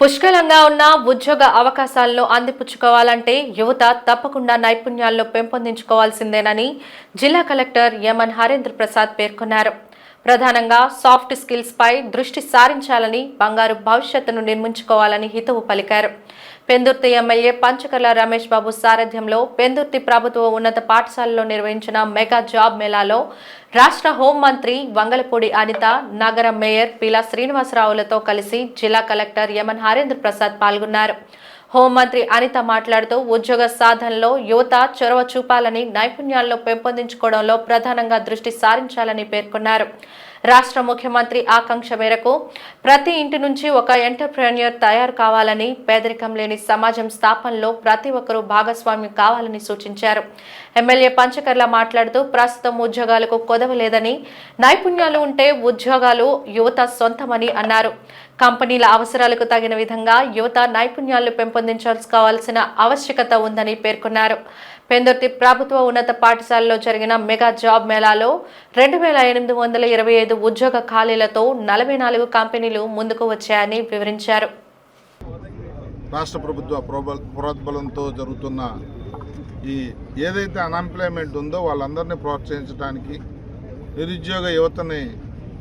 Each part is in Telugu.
పుష్కలంగా ఉన్న ఉద్యోగ అవకాశాలను అందిపుచ్చుకోవాలంటే యువత తప్పకుండా నైపుణ్యాల్లో పెంపొందించుకోవాల్సిందేనని జిల్లా కలెక్టర్ యమన్ హరేంద్ర ప్రసాద్ పేర్కొన్నారు. ప్రధానంగా సాఫ్ట్ స్కిల్స్ పై దృష్టి సారించాలని బంగారు భవిష్యత్తును నిర్మించుకోవాలని హితవు పలికారు. పెందుర్తి ఎమ్మెల్యే పంచకర్ల రమేష్ బాబు సారథ్యంలో పెందుర్తి ప్రభుత్వ ఉన్నత పాఠశాలలో నిర్వహించిన మెగా జాబ్ మేళాలో రాష్ట్ర హోంమంత్రి వంగలపూడి అనిత నగర మేయర్ పీలా శ్రీనివాసరావులతో కలిసి జిల్లా కలెక్టర్ యమన్ హరేంద్ర ప్రసాద్ పాల్గొన్నారు. హోంమంత్రి అనిత మాట్లాడుతూ ఉద్యోగ సాధనలో యువత చొరవ చూపాలని నైపుణ్యాల్లో పెంపొందించుకోవడంలో ప్రధానంగా దృష్టి సారించాలని పేర్కొన్నారు. రాష్ట్ర ముఖ్యమంత్రి ఆకాంక్ష మేరకు ప్రతి ఇంటి నుంచి ఒక ఎంటర్ప్రెన్యూర్ తయారు కావాలని పేదరికం లేని సమాజం స్థాపనలో ప్రతి ఒక్కరూ భాగస్వామ్యం కావాలని సూచించారు. ఎమ్మెల్యే పంచకర్ల మాట్లాడుతూ ప్రస్తుతం ఉద్యోగాలకు కొదవలేదని నైపుణ్యాలు ఉంటే ఉద్యోగాలు యువత సొంతమని అన్నారు. కంపెనీల అవసరాలకు తగిన విధంగా యువత నైపుణ్యాలు పెంపొందించాల్సిన ఆవశ్యకత ఉందని పేర్కొన్నారు. పెందుర్తి ప్రభుత్వ ఉన్నత పాఠశాలలో జరిగిన మెగా జాబ్ మేళాలో రెండు వేల ఎనిమిది వందల ఇరవై ఐదు ఉద్యోగ ఖాళీలతో నలభై నాలుగు కంపెనీలు ముందుకు వచ్చాయని వివరించారు. రాష్ట్ర ప్రభుత్వ ప్రోద్బలంతో జరుగుతున్న ఈ ఏదైతే అన్ఎంప్లాయ్మెంట్ ఉందో వాళ్ళందరినీ ప్రోత్సహించడానికి నిరుద్యోగ యువతని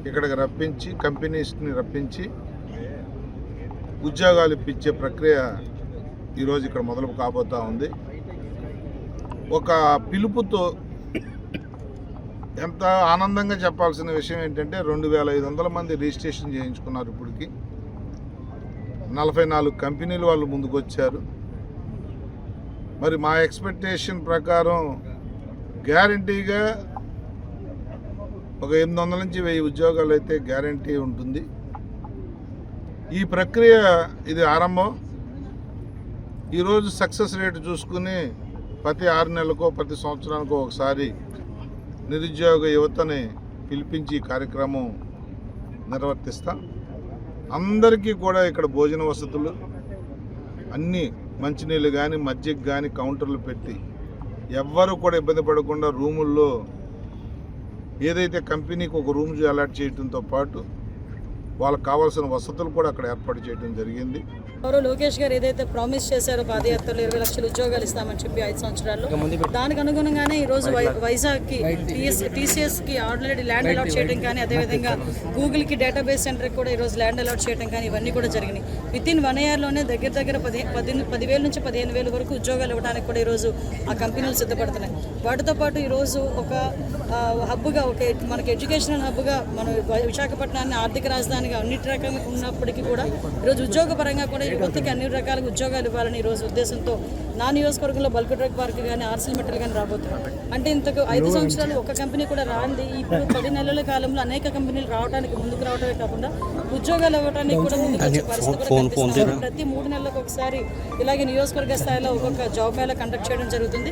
ఇక్కడికి రప్పించి కంపెనీస్ని రప్పించి ఉద్యోగాలు ఇప్పించే ప్రక్రియ ఈరోజు ఇక్కడ మొదలు కాబోతూ ఉంది. ఒక పిలుపుతో ఎంత ఆనందంగా చెప్పాల్సిన విషయం ఏంటంటే రెండు వేల ఐదు వందల మంది రిజిస్ట్రేషన్ చేయించుకున్నారు ఇప్పటికి. నలభై నాలుగు కంపెనీలు వాళ్ళు ముందుకొచ్చారు. మరి మా ఎక్స్పెక్టేషన్ ప్రకారం గ్యారంటీగా ఒక ఎనిమిది వందల నుంచి వెయ్యి ఉద్యోగాలు అయితే గ్యారంటీ ఉంటుంది. ఈ ప్రక్రియ ఇది ఆరంభం. ఈరోజు సక్సెస్ రేట్ చూసుకుని ప్రతి ఆరు నెలలకో ప్రతి సంవత్సరానికో ఒకసారి నిరుద్యోగ యువతని పిలిపించి కార్యక్రమం నిర్వర్తిస్తాం. అందరికీ కూడా ఇక్కడ భోజన వసతులు అన్నీ మంచినీళ్ళు కానీ మజ్జిగ కానీ కౌంటర్లు పెట్టి ఎవ్వరు కూడా ఇబ్బంది పడకుండా రూముల్లో ఏదైతే కంపెనీకి ఒక రూమ్ అలాట్ చేయడంతో పాటు వాళ్ళకి కావాల్సిన వసతులు కూడా అక్కడ ఏర్పాటు చేయడం జరిగింది. ఎవరో లోకేష్ గారు ఏదైతే ప్రామిస్ చేశారో పాదయాత్రలో ఇరవై లక్షల ఉద్యోగాలు ఇస్తామని చెప్పి ఐదు సంవత్సరాల్లో దానికి అనుగుణంగానే ఈ రోజు వై- వైజాగ్కి టీఎస్ టీసీఎస్కి ఆల్రెడీ ల్యాండ్ అలాట్ చేయడం కానీ అదేవిధంగా గూగుల్కి డేటాబేస్ సెంటర్కి కూడా ఈ రోజు ల్యాండ్ అలాట్ చేయడం కానీ ఇవన్నీ కూడా జరిగినాయి. విత్ ఇన్ వన్ ఇయర్లోనే దగ్గర దగ్గర పది పది పదివేల నుంచి పదిహేను వేల వరకు ఉద్యోగాలు ఇవ్వడానికి కూడా ఈరోజు ఆ కంపెనీలు సిద్ధపడుతున్నాయి. వాటితో పాటు ఈరోజు ఒక హబ్గా ఒక మనకి ఎడ్యుకేషనల్ హబ్గా మన విశాఖపట్నాన్ని ఆర్థిక రాజధానిగా అన్నిటి రకంగా ఉన్నప్పటికీ కూడా ఈరోజు ఉద్యోగ పరంగా కూడా యువతకి అన్ని రకాల ఉద్యోగాలు ఇవ్వాలని ఈరోజు ఉద్దేశంతో నా నియోజకవర్గంలో బల్క్ డ్రగ్ పార్క్ కానీ ఆర్సిల్ మెటల్ కానీ రాబోతున్నాం అంటే ఇంతకు ఐదు సంవత్సరాలు ఒక కంపెనీ కూడా రాంది. ఇప్పుడు పది నెలల కాలంలో అనేక కంపెనీలు రావడానికి ముందుకు రావడమే కాకుండా ఉద్యోగాలు ఇవ్వడానికి కూడా ముందుకు వచ్చే పరిస్థితి. ప్రతి మూడు నెలలకు ఒకసారి ఇలాగే నియోజకవర్గ స్థాయిలో ఒక్కొక్క జాబ్ మేళా కండక్ట్ చేయడం జరుగుతుంది.